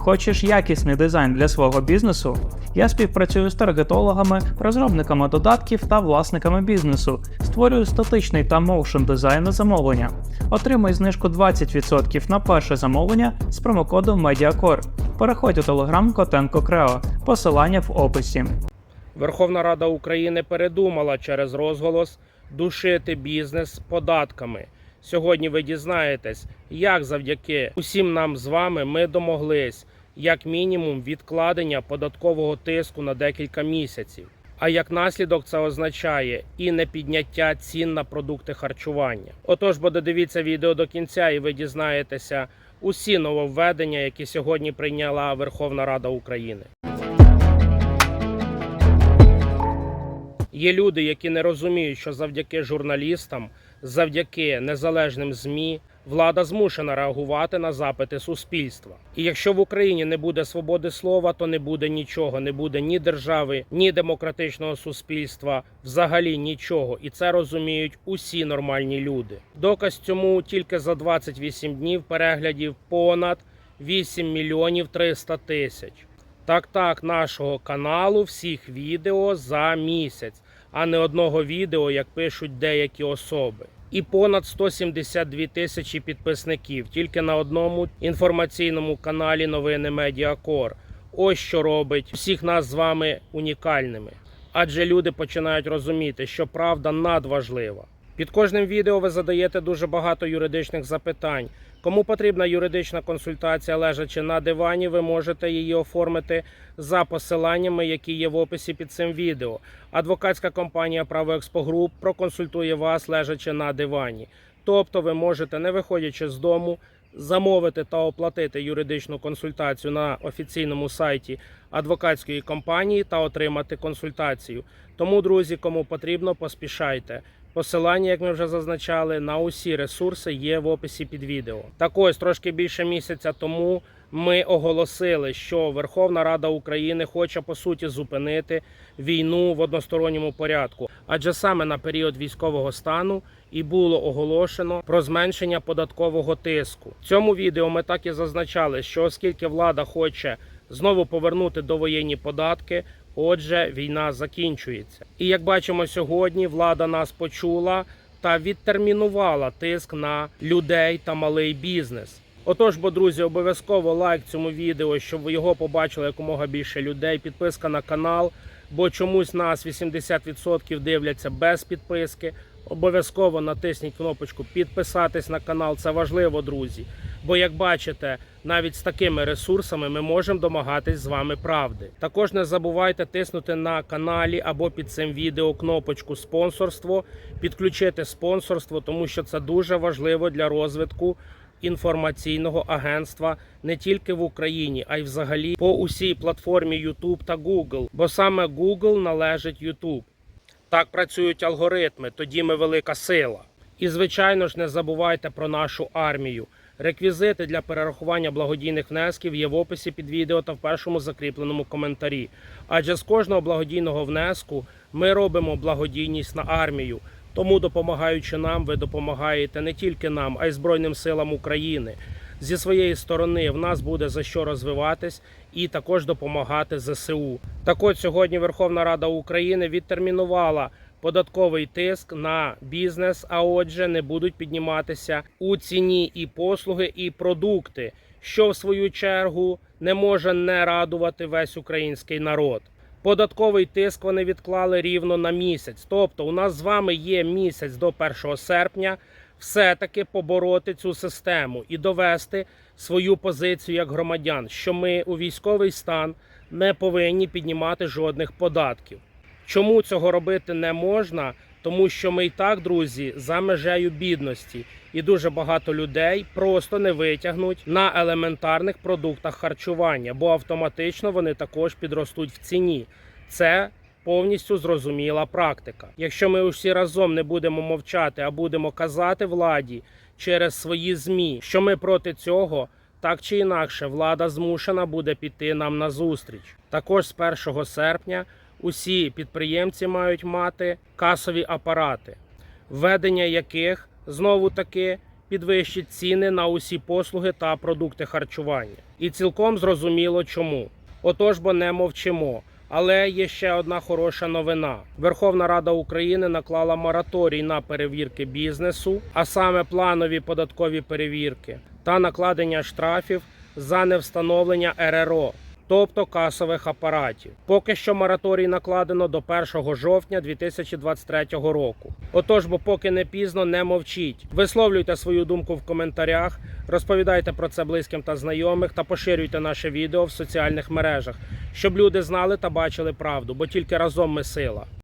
Хочеш якісний дизайн для свого бізнесу? Я співпрацюю з таргетологами, розробниками додатків та власниками бізнесу. Створюю статичний та моушен дизайн на замовлення. Отримай знижку 20% на перше замовлення з промокодом MEDIACORE. Переходь у телеграм Котенко Крео. Посилання в описі. Верховна Рада України передумала через розголос душити бізнес податками. Сьогодні ви дізнаєтесь, як завдяки усім нам з вами ми домоглись, як мінімум, відкладення податкового тиску на декілька місяців. А як наслідок це означає і не підняття цін на продукти харчування. Отож, бо додивіться відео до кінця, і ви дізнаєтеся усі нововведення, які сьогодні прийняла Верховна Рада України. Є люди, які не розуміють, що завдяки журналістам, завдяки незалежним ЗМІ, влада змушена реагувати на запити суспільства. І якщо в Україні не буде свободи слова, то не буде нічого, не буде ні держави, ні демократичного суспільства, взагалі нічого. І це розуміють усі нормальні люди. Доказ цьому тільки за 28 днів переглядів понад 8 мільйонів 300 тисяч. Так, так, нашого каналу всіх відео за місяць, а не одного відео, як пишуть деякі особи. І понад 172 тисячі підписників тільки на одному інформаційному каналі Новини Медіакор. Ось що робить всіх нас з вами унікальними. Адже люди починають розуміти, що правда надважлива. Під кожним відео ви задаєте дуже багато юридичних запитань. Кому потрібна юридична консультація, лежачи на дивані, ви можете її оформити за посиланнями, які є в описі під цим відео. Адвокатська компанія Право Експогруп проконсультує вас, лежачи на дивані. Тобто, ви можете, не виходячи з дому, замовити та оплатити юридичну консультацію на офіційному сайті адвокатської компанії та отримати консультацію. Тому, друзі, кому потрібно, поспішайте. Посилання, як ми вже зазначали, на усі ресурси є в описі під відео. Так ось трошки більше місяця тому ми оголосили, що Верховна Рада України хоче по суті зупинити війну в односторонньому порядку, адже саме на період військового стану і було оголошено про зменшення податкового тиску. В цьому відео ми так і зазначали, що оскільки влада хоче знову повернути довоєнні податки. Отже, війна закінчується. І як бачимо сьогодні, влада нас почула та відтермінувала тиск на людей та малий бізнес. Отож, бо друзі, обов'язково лайк цьому відео, щоб його побачили якомога більше людей. Підписка на канал, бо чомусь нас 80% дивляться без підписки. Обов'язково натисніть кнопочку підписатись на канал. Це важливо, друзі. Бо, як бачите, навіть з такими ресурсами ми можемо домагатись з вами правди. Також не забувайте тиснути на каналі або під цим відео кнопочку спонсорство, підключити спонсорство, тому що це дуже важливо для розвитку інформаційного агентства не тільки в Україні, а й взагалі по усій платформі YouTube та Google. Бо саме Google належить YouTube. Так працюють алгоритми, тоді ми велика сила. І, звичайно ж, не забувайте про нашу армію. Реквізити для перерахування благодійних внесків є в описі під відео та в першому закріпленому коментарі. Адже з кожного благодійного внеску ми робимо благодійність на армію. Тому, допомагаючи нам, ви допомагаєте не тільки нам, а й Збройним силам України. Зі своєї сторони в нас буде за що розвиватись і також допомагати ЗСУ. Так от сьогодні Верховна Рада України відтермінувала податковий тиск на бізнес, а отже, не будуть підніматися у ціні і послуги, і продукти, що в свою чергу не може не радувати весь український народ. Податковий тиск вони відклали рівно на місяць. Тобто, у нас з вами є місяць до 1 серпня все-таки побороти цю систему і довести свою позицію як громадян, що ми у військовий стан не повинні піднімати жодних податків. Чому цього робити не можна? Тому що ми і так, друзі, за межею бідності, і дуже багато людей просто не витягнуть на елементарних продуктах харчування, бо автоматично вони також підростуть в ціні. Це повністю зрозуміла практика. Якщо ми усі разом не будемо мовчати, а будемо казати владі через свої змі, що ми проти цього. Так чи інакше, влада змушена буде піти нам на зустріч. Також з 1 серпня усі підприємці мають мати касові апарати, введення яких знову таки підвищить ціни на усі послуги та продукти харчування. І цілком зрозуміло чому. Отож, бо не мовчимо. Але є ще одна хороша новина: Верховна Рада України наклала мораторій на перевірки бізнесу, а саме планові податкові перевірки та накладення штрафів за невстановлення РРО, тобто касових апаратів. Поки що мораторій накладено до 1 жовтня 2023 року. Отож, бо поки не пізно, не мовчіть. Висловлюйте свою думку в коментарях, розповідайте про це близьким та знайомих та поширюйте наше відео в соціальних мережах, щоб люди знали та бачили правду, бо тільки разом ми сила.